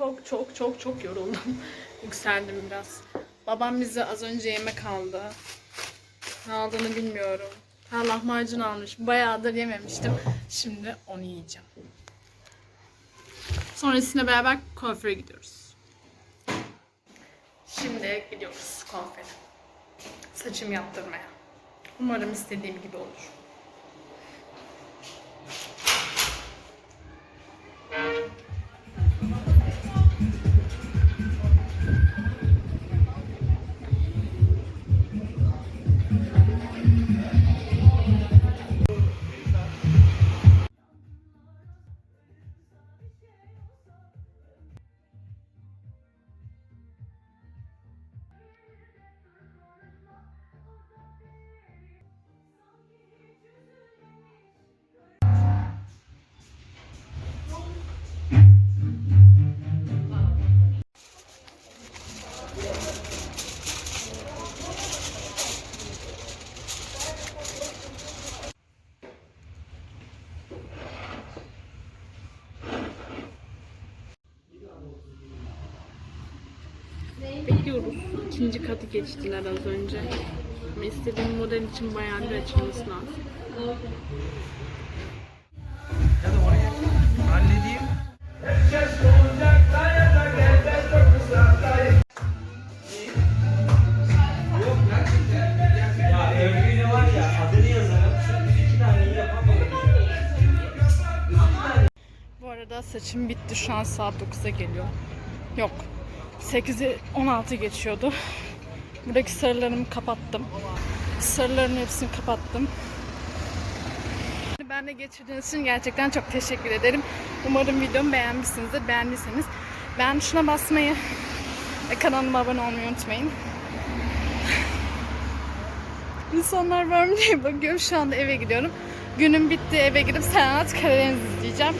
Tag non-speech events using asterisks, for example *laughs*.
çok çok çok çok yoruldum. *laughs* Yükseldim biraz. Babam bize az önce yemek aldı. Ne aldığını bilmiyorum. Ha lahmacun almış. Bayağıdır yememiştim. Şimdi onu yiyeceğim. Sonrasında beraber kuaföre gidiyoruz. Şimdi gidiyoruz kuaföre. Saçımı yaptırmaya. Umarım istediğim gibi olur. Bekliyoruz. İkinci katı geçtiler az önce. Ama istediğim model için bayağı bir açılması lazım. Ya da orayı halledeyim. Ya Övgü'yle var ya adını yazarım. Şu iki tane yapamadım. Bu arada saçım bitti. Şu an saat 9'a geliyor. Yok. 8'i 16 geçiyordu. Buradaki sarılarımı kapattım. Sarıların hepsini kapattım. Benle geçirdiğiniz için gerçekten çok teşekkür ederim. Umarım videomu beğenmişsinizdir. Beğendiyseniz beğen tuşuna basmayı ve kanalıma abone olmayı unutmayın. İnsanlar var mı diye bakıyorum. Şu anda eve gidiyorum. Günüm bitti eve gidip Senat Karadeniz izleyeceğim.